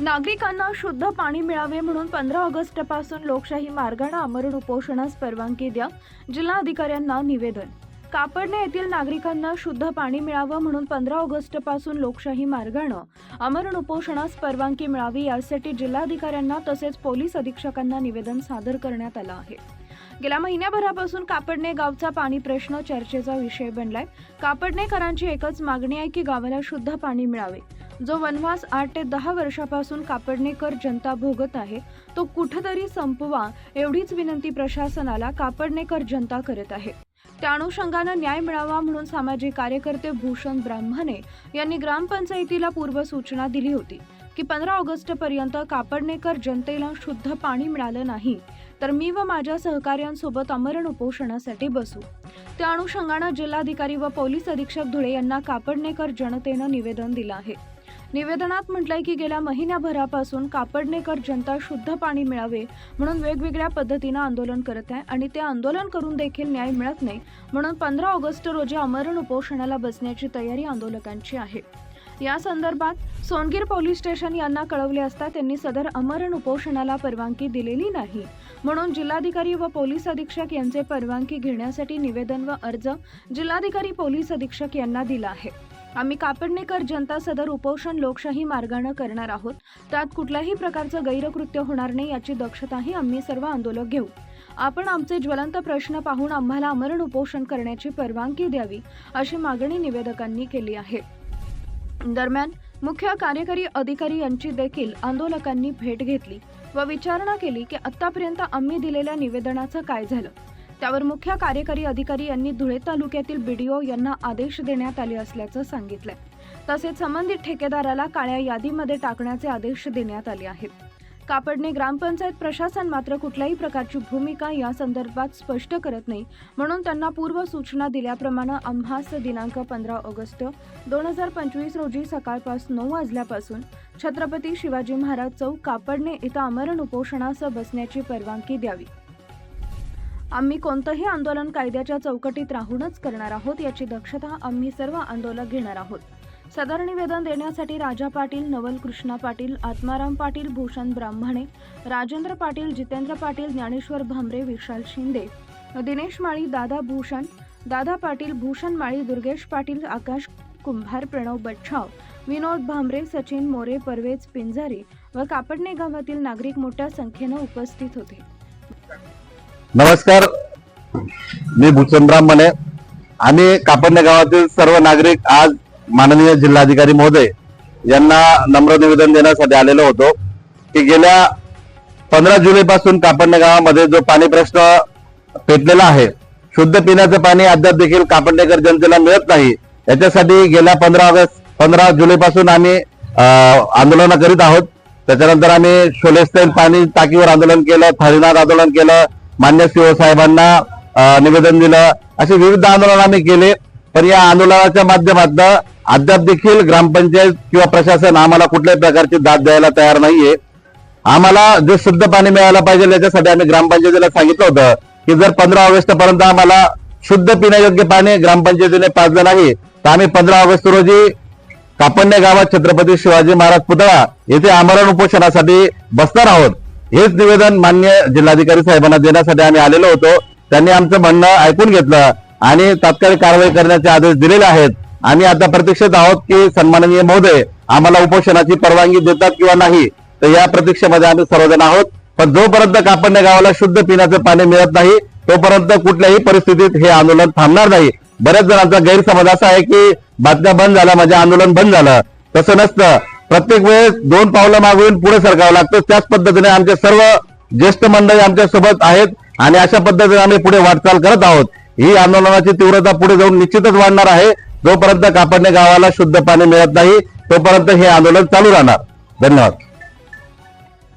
नागरिकांना शुद्ध पाणी मिळावे म्हणून पंधरा ऑगस्टपासून लोकशाही मार्गाने आमरण उपोषणास परवानगी द्या जिल्हाधिकाऱ्यांना निवेदन. कापडणे येथील नागरिकांना शुद्ध पाणी मिळावं म्हणून पंधरा ऑगस्टपासून लोकशाही मार्गानं आमरण उपोषणास परवानगी मिळावी यासाठी जिल्हाधिकाऱ्यांना तसेच पोलीस अधीक्षकांना निवेदन सादर करण्यात आलं आहे. गेल्या महिन्याभरापासून कापडणे गावचा पाणी प्रश्न चर्चेचा विषय बनलाय. कापडणेकरांची एकच मागणी आहे की गावाला शुद्ध पाणी मिळावे. जो वनवास आठ ते दहा वर्षापासून कापडणेकर जनता भोगत आहे तो कुठंतरी संपवा एवढीच विनंती प्रशासनाला कापडणेकर जनता करत आहे. त्या अनुषंगानं न्याय मिळावा म्हणून सामाजिक कार्यकर्ते भूषण ब्राह्मणे यांनी ग्रामपंचायतीला पूर्वसूचना दिली होती की पंधरा ऑगस्ट पर्यंत कापडणेकर जनतेला शुद्ध पाणी मिळालं नाही तर मी व माझ्या सहकाऱ्यांसोबत अमरण उपोषणासाठी बसू. त्या अनुषंगानं जिल्हाधिकारी व पोलीस अधीक्षक धुळे यांना कापडणेकर जनतेनं निवेदन दिलं आहे. निवेदनात म्हटलंय की गेल्या महिन्याभरापासून कापडणेकर जनता शुद्ध पाणी मिळावे म्हणून वेगवेगळ्या पद्धतीनं आंदोलन करत आहे आणि ते आंदोलन करून देखील न्याय मिळत नाही म्हणून पंधरा ऑगस्ट रोजी अमरण उपोषणाला बसण्याची तयारी आंदोलकांची आहे. या संदर्भात सोनगीर पोलीस स्टेशन यांना कळवले असता त्यांनी सदर अमरण उपोषणाला परवानगी दिलेली नाही. म्हणून जिल्हाधिकारी व पोलीस अधीक्षक यांचे परवानगी घेण्यासाठी निवेदन व अर्ज जिल्हाधिकारी पोलीस अधीक्षक यांना दिला आहे. आम्ही कापडणेकर जनता सदर उपोषण लोकशाही मार्गानं करणार आहोत. त्यात कुठल्याही प्रकारचं गैरकृत्य होणार नाही याची दक्षताही आम्ही सर्व आंदोलक घेऊ. आपण आमचे ज्वलंत प्रश्न पाहून आम्हाला अमरण उपोषण करण्याची परवानगी द्यावी अशी मागणी निवेदकांनी केली आहे. दरम्यान मुख्य कार्यकारी अधिकारी यांची देखील आंदोलकांनी भेट घेतली व विचारणा केली की आतापर्यंत आम्ही दिलेल्या निवेदनाचं काय झालं. त्यावर मुख्य कार्यकारी अधिकारी यांनी धुळे तालुक्यातील बीडीओ यांना आदेश देण्यात आले असल्याचं सांगितलंय. तसेच संबंधित ठेकेदाराला काळ्या यादीमध्ये टाकण्याचे आदेश देण्यात आले आहेत. कापडणे ग्रामपंचायत प्रशासन मात्र कुठल्याही प्रकारची भूमिका या संदर्भात स्पष्ट करत नाही. म्हणून त्यांना पूर्व सूचना दिल्याप्रमाणे आम्हास दिनांक पंधरा ऑगस्ट दोन हजार पंचवीस रोजी सकाळपास नऊ वाजल्यापासून छत्रपती शिवाजी महाराज चौक कापडणे इथं अमरण उपोषणास बसण्याची परवानगी द्यावी. आम्ही कोणतंही आंदोलन कायद्याच्या चौकटीत राहूनच करणार आहोत याची दक्षता आम्ही सर्व आंदोलक घेणार आहोत. सदर निवेदन देण्यासाठी राजा पाटील नवल कृष्णा पाटील आत्माराम पाटील भूषण ब्राह्मणे राजेंद्र पाटील जितेंद्र पाटील ज्ञानेश्वर भांबरे विशाल शिंदे दिनेश माळी दादा भूषण दादा पाटील भूषण माळी दुर्गेश पाटील आकाश कुंभार प्रणव बच्छाव विनोद भांबरे सचिन मोरे परवेज पिंजारी व कापडणे गावातील नागरिक मोठ्या संख्येनं उपस्थित होते. नमस्कार. मी भूषणराम मने. आम्ही कापडणे गावातील सर्व नागरिक आज माननीय जिल्हाधिकारी महोदय यांना नम्र निवेदन देण्यासाठी आलेलो होतो की गेल्या पंधरा जुलै पासून कापडणे गावामध्ये जो पाणी प्रश्न पेटलेला आहे शुद्ध पिण्याचं पाणी अद्याप देखील कापडणेकर जनतेला मिळत नाही. याच्यासाठी गेल्या पंधरा ऑगस्ट पंधरा जुलै पासून आम्ही आंदोलन करीत आहोत. त्याच्यानंतर आम्ही शोलेस्टेन पाणी टाकीवर आंदोलन केलं थरीनाथ आंदोलन केलं मान्य सीओ साहेबांना निवेदन दिलं. असे विविध आंदोलन आम्ही केले. पण या आंदोलनाच्या माध्यमातून अद्याप देखील ग्रामपंचायत किंवा प्रशासन आम्हाला कुठल्याही प्रकारची दाद द्यायला तयार नाहीये. आम्हाला जे शुद्ध पाणी मिळायला पाहिजे याच्यासाठी आम्ही ग्रामपंचायतीला सांगितलं होतं की जर पंधरा ऑगस्ट पर्यंत आम्हाला शुद्ध पिण्यायोग्य पाणी ग्रामपंचायतीने पाजलं नाही तर आम्ही पंधरा ऑगस्ट रोजी कापण्य गावात छत्रपती शिवाजी महाराज पुतळा येथे आमरण उपोषणासाठी बसणार आहोत. हेच निवेदन मान्य जिल्हाधिकारी साहेबांना देण्यासाठी आम्ही आलेलो होतो. त्यांनी आमचं म्हणणं ऐकून घेतलं आणि तात्काळ कारवाई करण्याचे आदेश दिलेले आहेत. आम्ही आता प्रतीक्षेत आहोत की सन्माननीय महोदय आम्हाला उपोषणाची परवानगी देतात किंवा नाही तर या प्रतीक्षेमध्ये आम्ही सर्वजण आहोत. पण जोपर्यंत कापडणे गावाला शुद्ध पिण्याचं पाणी मिळत नाही तोपर्यंत कुठल्याही परिस्थितीत हे आंदोलन थांबणार नाही. बऱ्याच जणांचा गैरसमज असा आहे की बातम्या बंद झाल्या म्हणजे आंदोलन बंद झालं. तसं नसतं. प्रत्येक वेळेस दोन पावलं मागून पुढे सरकावं लागतं. त्याच पद्धतीने आमचे सर्व ज्येष्ठ मंडळी आमच्यासोबत आहेत आणि अशा पद्धतीने आम्ही पुढे वाटचाल करत आहोत. ही आंदोलनाची तीव्रता पुढे जाऊन निश्चितच वाढणार आहे. जोपर्यंत कापडणे गावाला शुद्ध पाणी मिळत नाही तोपर्यंत हे आंदोलन चालू राहणार. धन्यवाद.